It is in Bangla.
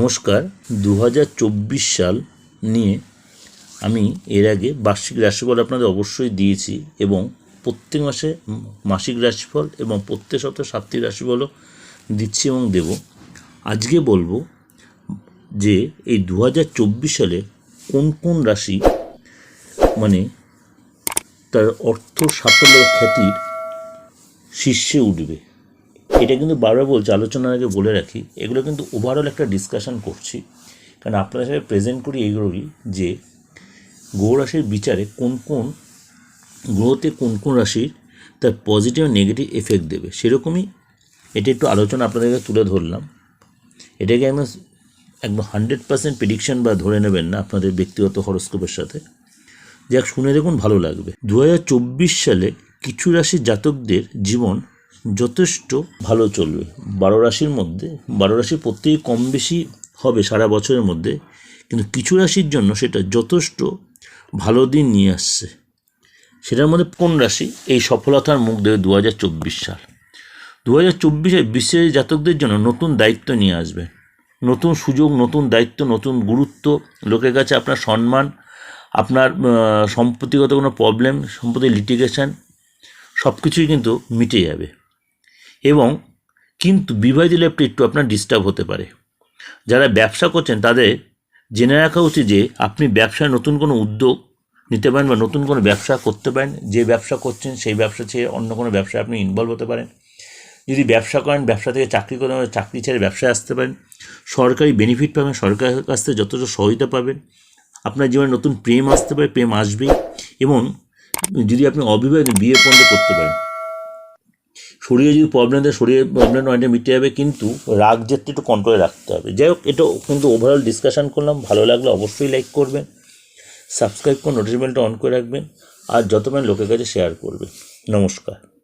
নমস্কার। দু হাজার চব্বিশ সাল নিয়ে আমি এর আগে বার্ষিক রাশিফল আপনাদের অবশ্যই দিয়েছি এবং প্রত্যেক মাসে মাসিক রাশিফল এবং প্রত্যেক সপ্তাহে সাপ্তাহিক রাশিফলও দিচ্ছি এবং দেব। আজকে বলব যে এই দু হাজার চব্বিশ সালে কোন কোন রাশি মানে তার অর্থ সাফল্য খ্যাতির শীর্ষে উঠবে। এটা কিন্তু বারবার বলছি, আলোচনার আগে বলে রাখি, এগুলো কিন্তু ওভারঅল একটা ডিসকাশন করছি। কারণ আপনাদের সাথে প্রেজেন্ট করি এইগুলোই যে গ্রহ রাশির বিচারে কোন কোন গ্রহতে কোন কোন রাশির তার পজিটিভ নেগেটিভ এফেক্ট দেবে। সেরকমই এটা একটু আলোচনা আপনাদেরকে তুলে ধরলাম। এটাকে একদম একদম হান্ড্রেড পার্সেন্ট প্রেডিকশন বা ধরে নেবেন না আপনাদের ব্যক্তিগত হরস্কোপের সাথে। যাক, শুনে দেখুন, ভালো লাগবে। দু হাজার চব্বিশ সালে কিছু রাশির জাতকদের জীবন যথেষ্ট ভালো চলবে। বারো রাশির মধ্যে, বারো রাশির প্রত্যেকে কম বেশি হবে সারা বছরের মধ্যে, কিন্তু কিছু রাশির জন্য সেটা যথেষ্ট ভালো দিন নিয়ে আসছে। সেটার মধ্যে কোন রাশি? এই সফলতার মুখ দেবে দু হাজার চব্বিশ সাল। দু হাজার চব্বিশে বিশ্বের জাতকদের জন্য নতুন দায়িত্ব নিয়ে আসবে। নতুন সুযোগ, নতুন দায়িত্ব, নতুন গুরুত্ব, লোকের কাছে আপনার সম্মান, আপনার সম্পত্তিগত কোনো প্রবলেম সম্পত্তি লিটিগেশন সব কিছুই কিন্তু মিটে যাবে। এবং কিন্তু বিবাহিত লাইফটা একটু আপনার ডিস্টার্ব হতে পারে। যারা ব্যবসা করছেন, তাদের জেনে রাখা উচিত যে আপনি ব্যবসায় নতুন কোনো উদ্যোগ নিতে পারেন বা নতুন কোনো ব্যবসা করতে পারেন। যে ব্যবসা করছেন, সেই ব্যবসা ছেড়ে অন্য কোনো ব্যবসায় আপনি ইনভলভ হতে পারেন। যদি ব্যবসা করেন, ব্যবসা থেকে চাকরি করেন চাকরি ছেড়ে ব্যবসায় আসতে পারেন। সরকারি বেনিফিট পাবেন, সরকারের কাছ থেকে যথেষ্ট সহায়তা পাবেন। আপনার জীবনে নতুন প্রেম আসতে পারে, প্রেম আসবে এবং যদি আপনি অবিবাহিত বিয়ে পর্যন্ত করতে পারেন শরীরে যদি প্রবলেম থাকে শরীরের প্রবলেম অনেকটা মিটে যাবে, কিন্তু রাগ জেদটা একটু কন্ট্রোলে রাখতে হবে। যাই হোক, এটা কিন্তু ওভারঅল ডিসকাশান করলাম। ভালো লাগলে অবশ্যই লাইক করবেন সাবস্ক্রাইব করে নোটিফিকেশনটা অন করে রাখবেন, আর যত লোকের কাছে শেয়ার করবে নমস্কার।